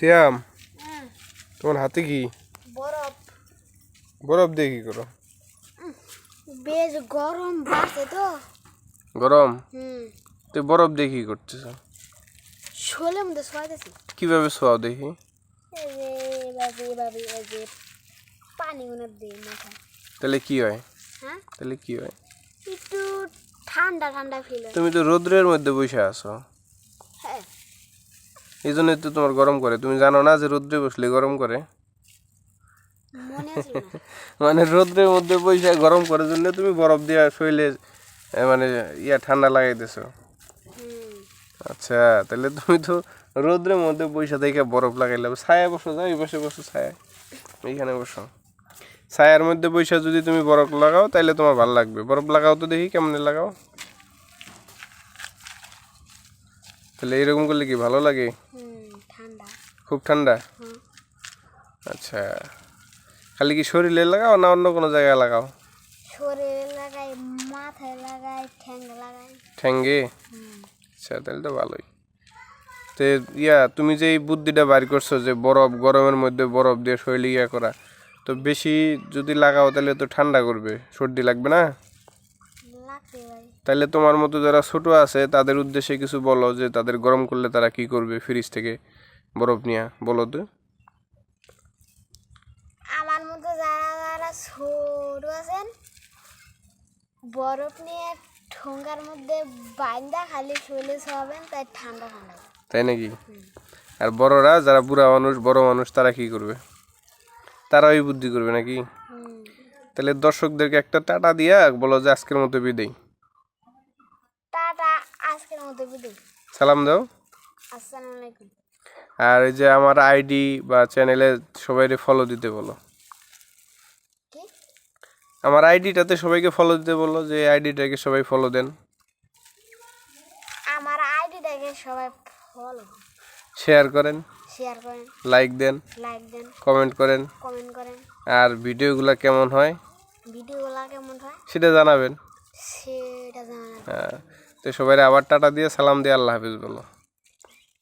শ্যাম তোমার হাতে কি? বরফ। বরফ দিয়ে কি করো? বেশ গরম তো। গরম? হুম। তো বরফ দিয়ে কি করতেছ? শোলের মধ্যে শোয়াইতেছি কীভাবে শোয়াও দেখি? পানি মাথায় তাহলে কি হয়? হ্যাঁ? তাহলে কি হয়? একটু ঠান্ডা ঠান্ডা ফিল তুমি তো রোদ্রের মধ্যে বসে আছো। হ্যাঁ এই জন্যই তো তোমার গরম করে। তুমি জানো না যে রোদ্রে বসলে গরম করে? মনে রোদ্রের মধ্যে বসে গরম করার জন্য তুমি বরফ দিয়ে শরীরে এ, মানে ইয়া ঠান্ডা লাগাই হুম। আচ্ছা তাহলে তুমি তো রোদ্রের মধ্যে বসে থেকে বরফ লাগাই লাগাইলে ছায়া বসো যাও এই বসে বসো ছায়া এইখানে বসো। ছায়ার মধ্যে বসে যদি তুমি বরফ লাগাও তাহলে তোমার ভালো লাগবে। বরফ লাগাও তো দেখি কেমন লাগাও। তাহলে এরকম করলে কি ভালো লাগে? খুব ঠান্ডা? আচ্ছা। খালি কি শরীরে লাগাও না অন্য কোনো জায়গায় লাগাও? শরীরে লাগাই মাথায় লাগাই ঠ্যাং লাগাই। ঠ্যাঙ্গে? আচ্ছা তাহলে তো ভালোই। তো ইয়া তুমি যে এই বুদ্ধিটা বাইর করছ যে বরফ গরমের মধ্যে বরফ দিয়ে শরীরে ইয়া করা তো বেশি যদি লাগাও তাহলে তো ঠান্ডা করবে সর্দি লাগবে না? তাহলে তোমার মতো যারা ছোট আছে তাদের উদ্দেশ্যে কিছু বলো যে তাদের গরম করলে তারা কি করবে ফ্রিজ থেকে? বরফ নিয়ে বলো তো। আমার মতো যারা যারা ছোট আছেন বরফ নিয়ে ঠোঙ্গার মধ্যে বাইন্দা খালি শরীরে শোয়াবেন তাই ঠান্ডা ঠান্ডা। তাই নাকি? আর বড়রা যারা বুড়া মানুষ বড় মানুষ তারা কি করবে? তারা ওই বুদ্ধি করবে নাকি? তাহলে দর্শকদেরকে একটা টাটা দিয়া বলো যে আজকের মতো বিদেই টাটা আজকের মতো বিদায়। সালাম দাও। আসসালামু আলাইকুম। আর এই যে আমার আইডি বা চ্যানেলে সবাই ফলো দিতে বলো। আমার আইডিটাতে সবাইকে ফলো দিতে বলো যে আইডিটাকে সবাই ফলো দেন। আমার আইডিটাকে সবাই ফলো শেয়ার করেন। শেয়ার করেন। লাইক দেন। লাইক দেন। কমেন্ট করেন। কমেন্ট করেন। আর ভিডিওগুলো কেমন হয়? ভিডিওগুলো কেমন হয়? সেটা জানাবেন। সেটা জানা হ্যাঁ। তো সবাই আবার টাটা দিয়ে সালাম দিয়ে আল্লাহ হাফিজ বলো।